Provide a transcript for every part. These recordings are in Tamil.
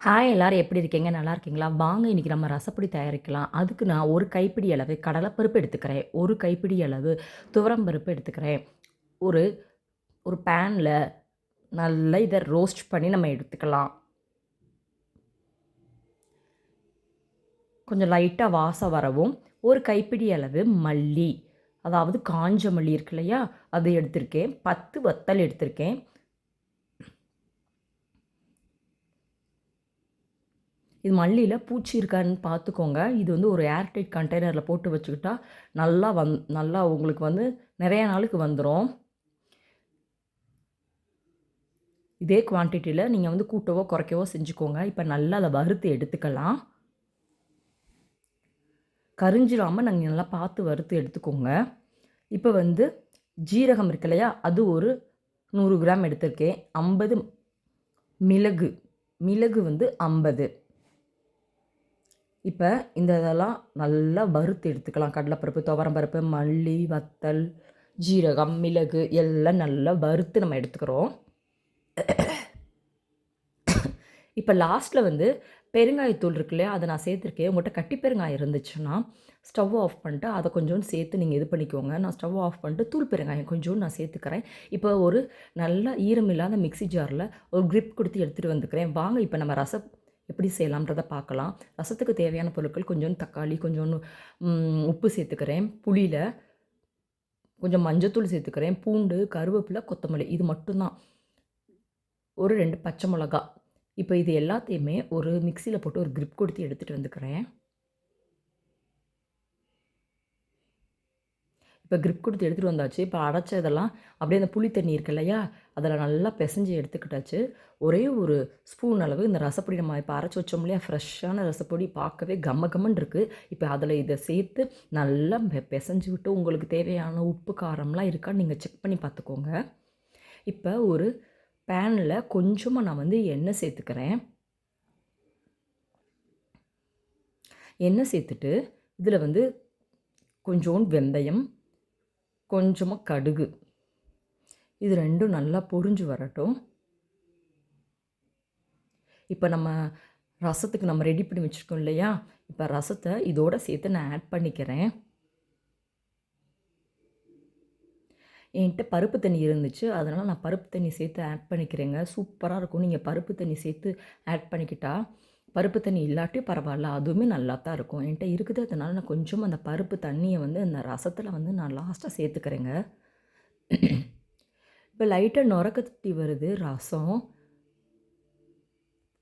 ஹாய் எல்லோரும் எப்படி இருக்கீங்க? நல்லா இருக்கீங்களா? வாங்க இன்றைக்கி நம்ம ரசப்பொடி தயாரிக்கலாம். அதுக்கு நான் ஒரு கைப்பிடி அளவு கடலைப்பருப்பு எடுத்துக்கிறேன். ஒரு கைப்பிடி அளவு துவரம்பருப்பு எடுத்துக்கிறேன். ஒரு ஒரு பேனில் நல்லா இதை ரோஸ்ட் பண்ணி நம்ம எடுத்துக்கலாம். கொஞ்சம் லைட்டாக வாசம் வரவும் ஒரு கைப்பிடி அளவு மல்லி. அதாவது காஞ்ச மல்லி இருக்கு இல்லையா அது எடுத்திருக்கேன். பத்து வத்தல் எடுத்திருக்கேன். இது மல்லியில் பூச்சி இருக்கான்னு பார்த்துக்கோங்க இது வந்து ஒரு ஏர்டைட் கண்டெய்னரில் போட்டு வச்சுக்கிட்டா நல்லா வந் நல்லா உங்களுக்கு வந்து நிறைய நாளுக்கு வந்துடும் இதே குவான்டிட்டியில் நீங்கள் வந்து கூட்டவோ குறைக்கவோ செஞ்சுக்கோங்க. இப்போ நல்லா அதை வறுத்து எடுத்துக்கலாம். கரிஞ்சிடாமல் நாங்கள் நல்லா பார்த்து வறுத்து எடுத்துக்கோங்க. இப்போ வந்து ஜீரகம் இருக்கு இல்லையா? அது ஒரு நூறு கிராம் எடுத்திருக்கேன். ஐம்பது மிளகு மிளகு வந்து ஐம்பது. இப்போ இந்த இதெல்லாம் நல்லா வறுத்து எடுத்துக்கலாம். கடலைப்பருப்பு துவரம்பருப்பு மல்லி வத்தல் ஜீரகம் மிளகு எல்லாம் நல்லா வறுத்து நம்ம எடுத்துக்கிறோம். இப்போ லாஸ்ட்டில் வந்து பெருங்காயத்தூள் இருக்கு இல்லையா? அதை நான் சேர்த்துருக்கேன். உங்கள்கிட்ட கட்டி பெருங்காயம் இருந்துச்சுன்னா ஸ்டவ் ஆஃப் பண்ணிட்டு அதை கொஞ்சோண்டு சேர்த்து நீங்கள் இது பண்ணிக்கோங்க. நான் ஸ்டவ் ஆஃப் பண்ணிட்டு தூள் பெருங்காயம் கொஞ்சோண்டு நான் சேர்த்துக்கிறேன். இப்போ ஒரு நல்ல ஈரம் இல்லாத மிக்சி ஜாரில் ஒரு க்ரிப் கொடுத்து எடுத்துகிட்டு வந்துக்கிறேன். வாங்க இப்போ நம்ம ரசம் எப்படி செய்யலாம்ன்றதை பார்க்கலாம். ரசத்துக்கு தேவையான பொருட்கள் கொஞ்சோண்டு தக்காளி கொஞ்சோண்டு உப்பு சேர்த்துக்கிறேன். புளியில் கொஞ்சம் மஞ்சத்தூள் சேர்த்துக்கிறேன். பூண்டு கருவேப்பிலை கொத்தமல்லி. இது மட்டும்தான். ஒரு ரெண்டு பச்சை மிளகா. இப்போ இது எல்லாத்தையுமே ஒரு மிக்சியில் போட்டு ஒரு க்ரிப் கொடுத்து எடுத்துகிட்டு வந்துக்கிறேன். இப்போ க்ரிப் கொடுத்து எடுத்துகிட்டு வந்தாச்சு. இப்போ அடைச்சதெல்லாம் அப்படியே அந்த புளி தண்ணி இருக்கு இல்லையா? அதில் நல்லா பிசைஞ்சு எடுத்துக்கிட்டாச்சு. ஒரே ஒரு ஸ்பூன் அளவு இந்த ரசப்பொடி நம்ம இப்போ அரைச்சி வச்சோம் இல்லையா? ஃப்ரெஷ்ஷான ரசப்பொடி பார்க்கவே கம்ம கம்மன் இருக்குது இப்போ அதில் இதை சேர்த்து நல்லா பிசைஞ்சு விட்டு உங்களுக்கு தேவையான உப்பு காரம்லாம் இருக்கான்னு நீங்கள் செக் பண்ணி பார்த்துக்கோங்க. இப்போ ஒரு பேனில் கொஞ்சமாக நான் வந்து எண்ணெய் சேர்த்துக்கிறேன். எண்ணெய் சேர்த்துட்டு இதில் வந்து கொஞ்சோண்டு வெந்தயம் கொஞ்சமாக கடுகு. இது ரெண்டும் நல்லா பொறிஞ்சு வரட்டும். இப்போ நம்ம ரசத்துக்கு நம்ம ரெடி பண்ணி வச்சுருக்கோம் இல்லையா? இப்போ ரசத்தை இதோடு சேர்த்து நான் ஆட் பண்ணிக்கிறேன். என்கிட்ட பருப்பு தண்ணி இருந்துச்சு. அதனால் நான் பருப்பு தண்ணி சேர்த்து ஆட் பண்ணிக்கிறேங்க. சூப்பராக இருக்கும். நீங்கள் பருப்பு தண்ணி சேர்த்து ஆட் பண்ணிக்கிட்டால் பருப்பு தண்ணி இல்லாட்டி பரவாயில்ல அதுவுமே நல்லா தான் இருக்கும். என்கிட்ட இருக்குது அதனால் நான் கொஞ்சம் அந்த பருப்பு தண்ணியை வந்து அந்த ரசத்தில் வந்து நான் லாஸ்ட்டாக சேர்த்துக்கிறேங்க. இப்போ லைட்டாக நுறக்க தட்டி வருது ரசம்.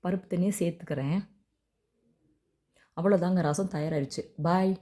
பருப்பு தண்ணியை சேர்த்துக்கிறேன். அவ்வளோதாங்க ரசம் தயாராகிடுச்சு பாய்